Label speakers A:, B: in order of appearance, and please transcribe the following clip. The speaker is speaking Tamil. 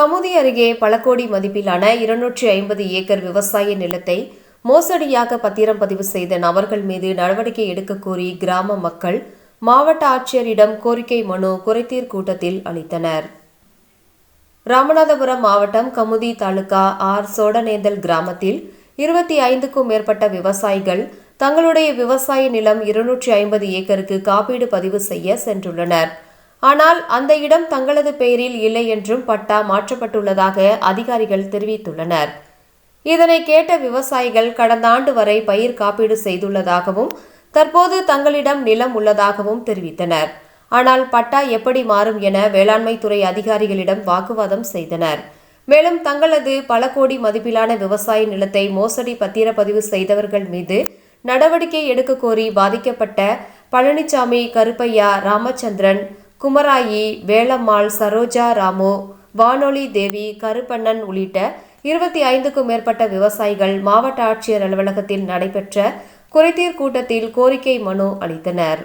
A: கமுதி அருகே பல கோடி மதிப்பிலான இருநூற்றி ஐம்பது ஏக்கர் விவசாய நிலத்தை மோசடியாக பத்திரம் பதிவு செய்த நபர்கள் மீது நடவடிக்கை எடுக்க கோரி கிராம மக்கள் மாவட்ட ஆட்சியரிடம் கோரிக்கை மனு குறைதீர் கூட்டத்தில் அளித்தனர். ராமநாதபுரம் மாவட்டம் கமுதி தாலுகா ஆர் சோடனேந்தல் கிராமத்தில் இருபத்தி ஐந்துக்கும் மேற்பட்ட விவசாயிகள் தங்களுடைய விவசாய நிலம் இருநூற்றி ஐம்பது ஏக்கருக்கு காப்பீடு பதிவு செய்ய சென்றுள்ளனர். ஆனால் அந்த இடம் தங்களது பெயரில் இல்லை என்றும் பட்டா மாற்றப்பட்டுள்ளதாக அதிகாரிகள் தெரிவித்துள்ளனர். இதனை கேட்ட விவசாயிகள் கடந்த ஆண்டு வரை பயிர் காப்பீடு செய்துள்ளதாகவும் தற்போது தங்களிடம் நிலம் உள்ளதாகவும் தெரிவித்தனர். ஆனால் பட்டா எப்படி மாறும் என வேளாண்மை துறை அதிகாரிகளிடம் வாக்குவாதம் செய்தனர். மேலும் தங்களது பல கோடி மதிப்பிலான விவசாய நிலத்தை மோசடி பத்திரப்பதிவு செய்தவர்கள் மீது நடவடிக்கை எடுக்க கோரி பாதிக்கப்பட்ட பழனிசாமி கருப்பையா ராமச்சந்திரன் குமராயி வேலம்மாள் சரோஜா ராமு வானொலி தேவி கருப்பண்ணன் உள்ளிட்ட இருபத்தி ஐந்துக்கும் மேற்பட்ட விவசாயிகள் மாவட்ட ஆட்சியர் அலுவலகத்தில் நடைபெற்ற குறைதீர் கூட்டத்தில் கோரிக்கை மனு அளித்தனர்.